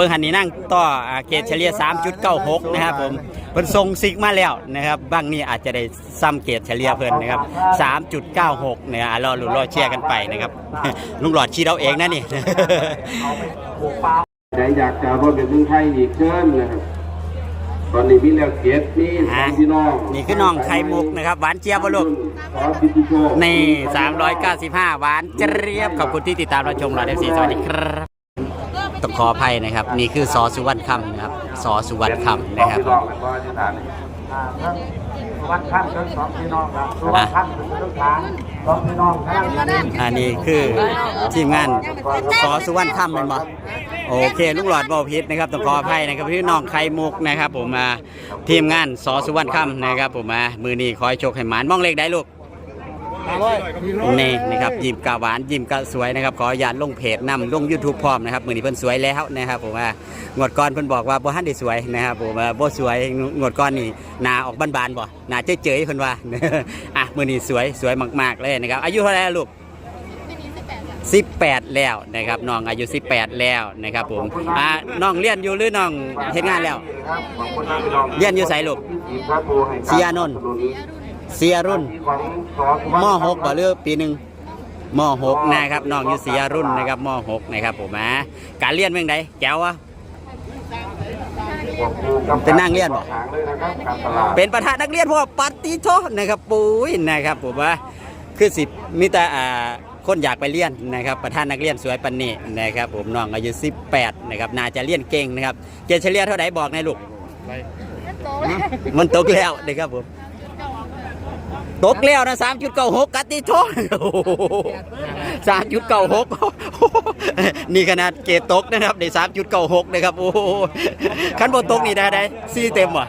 เบิ่งหันนี่นั่งต่ออ่าเกรดเฉลี่ย 3.96 นะครับผมเพิ่นส่งซิกมาแล้วนะครับบางนี่อาจจะได้ซ้ำเกรดเฉลี่ยเพิ่นนะครับ 3.96 เนี่ยอะรอลุ้นรอเชียร์กันไปนะครับ ลุงหลอดชี้เราเองนะนี่ใครอยากจะมาเป็นเมืองไทยอีกเชิญนะครับตอนนี้มีแล้วเกียรติมีสองพี่น้องนี่คือน้องไข่มุกนะครับหวานเจี๊ยบบ่ลูกขอพิธีโชคนี่395 หวานเจี๊ยบขอบคุณที่ติดตามรับชมเราเอฟซีสวัสดีครับ ต้องขออภัยนะครับ นี่คือสอสุวรรณคำนะครับสอสุวรรณคำนะครับพี่น้องแล้วก็อธิษฐานวัดข้ามทั้งสองพี่น้องครับวัดข้ามถึงลูกค้าสองพี่น้องครับอันนี้คือทีมงานสอสุวรรณคำเป็นบ่โอเคลูกหลอดบอพิษนะครับต้องขออภัยนะครับพี่น้องไข่มุกนะครับ ผมมาทีมงานสอสุวรรณคำนะครับ ผมมามือนี้คอยโชคให้หมานมองเลขได้ลูก นี่นะครับยิ้มกะหวานยิ้มกะสวยนะครับขออนุญาตลงเพจนำลง YouTube พร้อมนะครับมือนี้เพิ่นสวยแล้วนะครับผมว่างวดก่อนเพิ่นบอกว่าบ่ทันได้สวยนะครับผมว่าบ่สวยงวดก่อนนี่หน้าออกบานๆบ่หน้าเจ๋ยๆเพิ่นว่าอะมือนี้สวยสวยมากๆเลยนะครับอายุเท่าไหร่ลูก18 แล้วนะครับน้องอายุ 18 แล้วนะครับผมอ่าน้องเรียนอยู่หรือน้องเฮ็ดงานแล้วครับขอบคุณนะพี่น้องเรียนอยู่ไสลูกทีมพระโพให้การเสียนนท์ เสียรุ่นของสอสุวรรณมหกบ่หรือปีหนึ่งมหกนะครับน้องอยู่เสียรุ่นนะครับมหกนะครับผมอะการเรียนเป็นไงแก้ววะเป็นนั่งเรียนบ่ทางเลยนะครับการตลาดเป็นประธานนักเรียนพวกปฏิโทนะครับปุ้ยนะครับผมว่าคือสิมีแต่อ่าคนอยากไปเรียนนะครับประธานนักเรียนสวยปันนี่นะครับผมน้องอายุ18นะครับน่าจะเรียนเก่งนะครับเกรดเฉลี่ยเท่าไหร่บอกในอยลูกมันตกแล้วนะครับผม ตกแล้วนะสามจุดเกัตติโทสามจุดเก้าหกนี่ขนาดเกตตกนะครับในสามจุดเก้าหกนะครับโอ้โหขั้นบนตกนี่ได้ได้ซี่เต็มว่ะ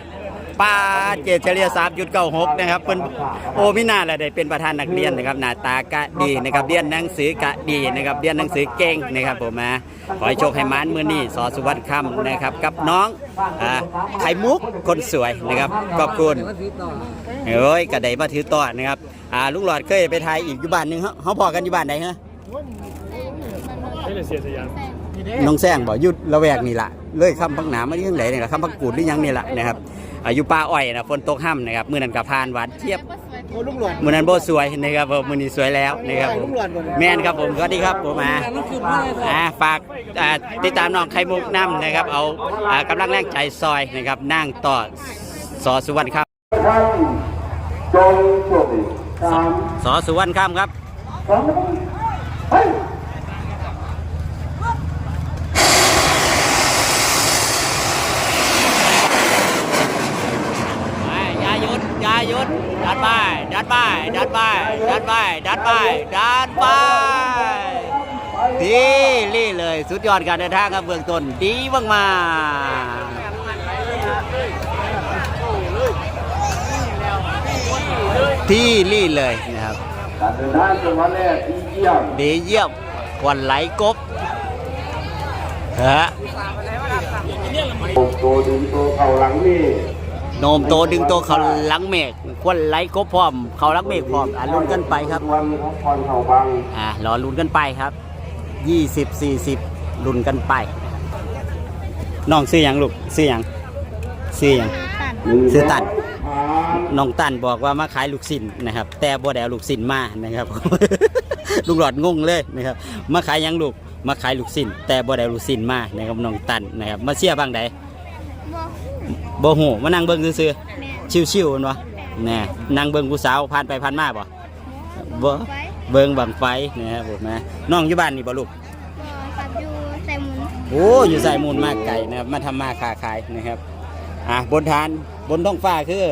ปาดเกรดเฉลี่ย3.96นะครับเป็นโอ้มิน่าแหละได้เป็นประธานนักเรียนนะครับหน้าตากะดีนะครับเรียนหนังสือกะดีนะครับเรียนหนังสือเก่งนะครับผมนะขอให้โชคให้มานมือนี่สอสุวรรณคำนะครับกับน้องอ่าไข่มุกคนสวยนะครับขอบคุณเฮ้ยกระไดมาถือต่อนะครับอ่าลุงหลอดเคยไปถ่ายอีกอยู่บ้านหนึงเขาเขาพอกันอยู่บ้านไหนฮะน้องแซงบอกยุดละแวกนี่ละเลยคำพักหนามาที่ข้างไหนนี่ละคำพักกูดหรือยังนี่ละนะครับ อายุป่าอ้อยนะฝนตกห้ำนะครับ มือนั้นกับพานหวานเทียบ โอ้ลุงหลวงมือนั้นโบสวยนะครับผมมือนี้สวยแล้วนะครับผมแม่นครับผมสวัสดีครับผมมาอ่าฝากอ่าติดตามน้องไข่มุกน้ำนะครับ เอาอ่ากำลังแรงใจซอยนะครับนั่งต่อสอสุวรรณครับท่านจงโชคดีสามสอสุวรรณคำครับสองเฮ้ย ไปอย่าหยุดอย่าหยุดดันไปดันไปดันไปดันไปดัน ไปดันไปดีลี่เลย สุดยอดการเดินทางครับเบื้องต้นดีมากมาที่ลี่เลยนะครับการเดินทางจังหวัดแรกดีเยี่ยมดีเยี่ยมควันไหลกบฮะโอ้โตดึงโตเข่าหลังนี่ โนมโตดึงโตเขาหลังเมฆควนไหลกบพร้อม เขาหลังเมฆพร้อมอะลุ้นกันไปครับวันพักผ่อนเข่าบังอ่ารอลุ้นกันไปครับ20 40ลุ้นกันไปน้องซื้อหยังลูกซื้อหยังซื้อหยังซื้อตันน้องตันบอกว่ามาขายลูกศิลนะครับ แต่บ่ได้ลูกศิลมานะครับ ลูกหลอดงงเลยนะครับ มาขายยังลูกมาขายลูกศิลแต่บ่ได้ลูกศิลมานะครับน้องตันนะครับ มาเชียร์บางใด บ่ฮู้มานั่งเบิ่งซื่อๆชิวๆมันวะแน่นั่งเบิ่งผู้สาวผ่านไปผ่านมาบ่บ่เบิ่งบังไฟนะครับผมนะน้องอยู่บ้านนี่บ่ลูกครับอยู่ใส่หมุนโอ้อยู่สายมูลมากไก่นะครับมาทำมาค้าขายนะครับอะบนฐานบนท้องฟ้าคือ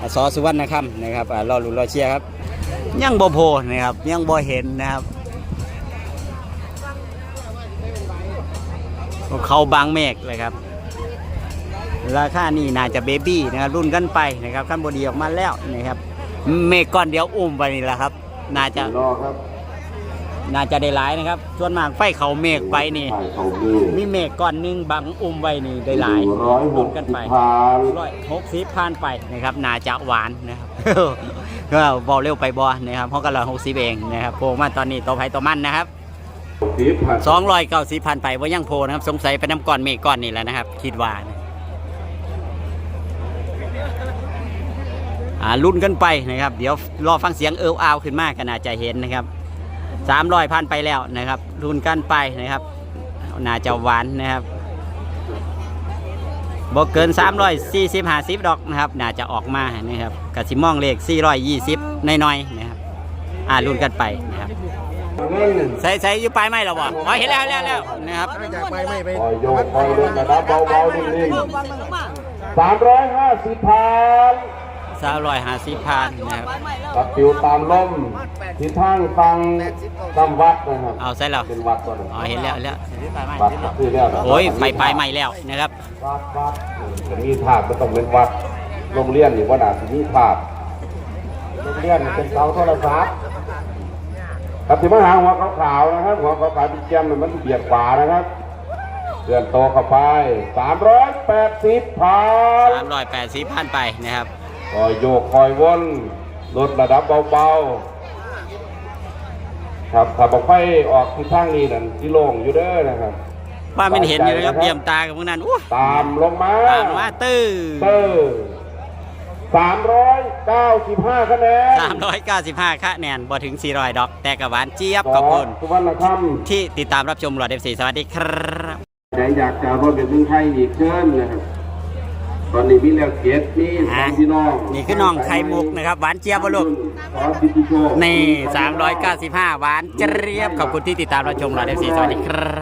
อะสอสุวรรณคำนะครับอะรอลุ้นรอเชียร์ครับ ยังบ่โพนะครับยังบ่เห็นนะครับเขาบางเมฆเลยครับ ราคานี่น่าจะเบบี้นะครับรุ่นกันไปนะครับขั้นบดีออกมาแล้วนะครับเมฆก้อนเดียวอุ้มไปนี่แหละครับ น่าจะรอครับ น่าจะได้หลายนะครับ ส่วนมากไฟเขาเมฆไปนี่ถ่ายเขามีมีเมฆก้อนหนึงบังอุ้มไว้นี่ได้หลายร้อยหลุ้กนกันสิบไปผ่านร้อยหกสิบผ่านไปนะครับน่าจะหวานนะครับก็บอเร็วไปบอนะครับเพราะกันร้อยหกสิบเองนะครับโผล่มาตอนนี้ตัวไผ่ตัวมันนะครับสีผัดสองร้อยเก้าสิบพันไปว่ายังโพนะครับ สงสัยเป็นน้ำก้อนเมฆก้อนนี่แหละนะครับ คิดว่านะ อ่าลุ้นกันไปนะครับ เดี๋ยวรอฟังเสียงเอิวอาวขึ้นมากก็น่าจะเห็นนะครับสามร้อยพันไปแล้วนะครับลุ้นกันไปนะครับน่าจะหวานนะครับบอกเกิน 340 50 ดอกนะครับน่าจะออกมานะครับกสิมองเลข 420น้อยๆนะครับอ่าลุ้นกันไปนะครับใส่ใส่อยู่ปลายไม้แล้วบ่อ๋อเห็นแล้วแล้วนแล้วนะครับคอยโยกคอยลงกระดับเบาๆนิ่งๆสามร้อยห้าสิบพัน สาวร้อยห้าสิบพันนะครับกับปิวตามลมทิศทางฟังตามวัดนะครับเอาใส่แล้วเป็นวัดก่อนนะอ๋อเห็นแล้วเห็นแล้ววัดก็คือแล้วนะโอ้ยไปปลายไม้แล้วนะครับวัดวัดจะมีถาดก็ต้องเป็นวัดโรงเรียนนี่ว่าน่าจะมีถาดโรงเรียนเป็นเสาโทรศัพท์ครับที่มาหาหัวขาวๆนะครับหัวขาวๆที่เจียมมันมันเบียดขวานะครับเดือนโตเข้าไปสามร้อยแปดสิบพันสามร้อยแปดสิบพันไปนะครับ คอยโยกคอยวนลดระดับเบาๆ ครับถ้าบอกไฟออกทิศทางนี้นั่นที่โล่งอยู่เด้อนะครับ ว่ามันเห็นอยู่นะครับเยี่ยมตากับพวกนั้นอู้ตามลงมาตามมาตื้อเตอร์สามร้อยเก้าสิบห้าคะแนนสามร้อยเก้าสิบห้าคะแนนบ่ถึงสี่ร้อยดอก แต่กับหวานเจี๊ยบขอบคุณสุวรรณคที่ติดตามรับชมหลอดเอฟซีสวัสดีครับำใจอยากจะรถเป็นเมืองไทยอีกเชิญนะครับ ตอนนี้มีแล้วเกียรติมีสองพี่น้องนี่คือน้องไข่มุกนะครับ หวานเจี๊ยบบ่ลูกขอสิทธิโชคนี่395 หวานเจี๊ยบขอบคุณที่ติดตามรับชมหลอดเอฟซีสวัสดีครับ